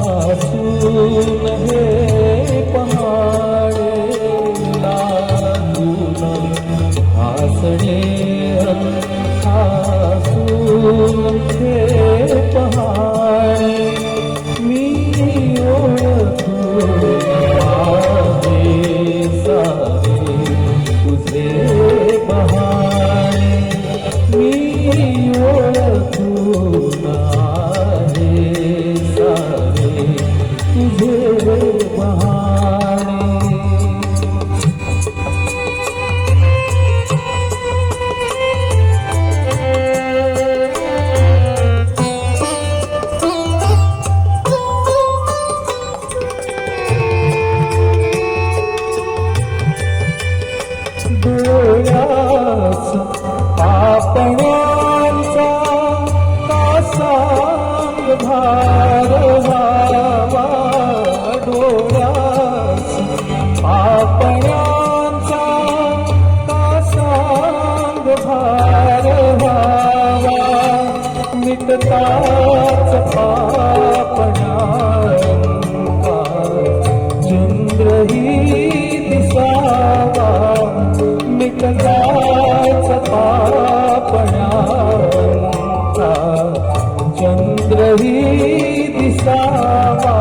आसून हे पहाडे लागून हसणे आसून भार व्हावा मिटताच पापण्यांचा चंद्रही दिसावा मिटलाच पापण्यांचा चंद्रही दिसावा.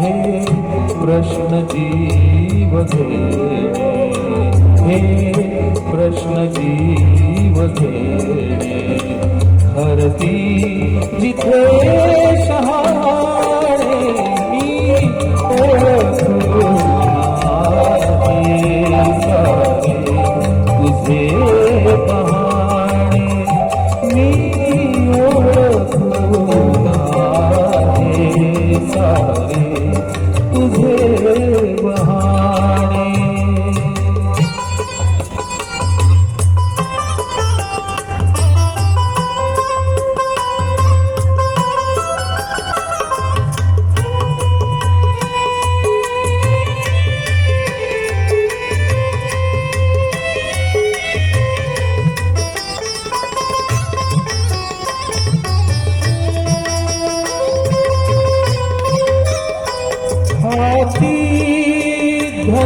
हे प्रश्न जीव घेणे हे प्रश्न जीव घेणे हरती जिथे शहाणे मी तुझे पहाणे मी ओळखू सारे तुझे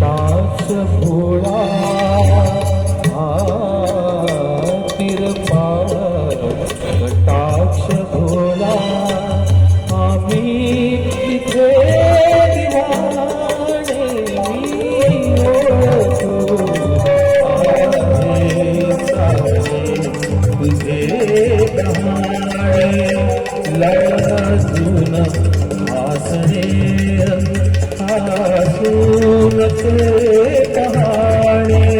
पास भोळा आ आसून ते पहाणे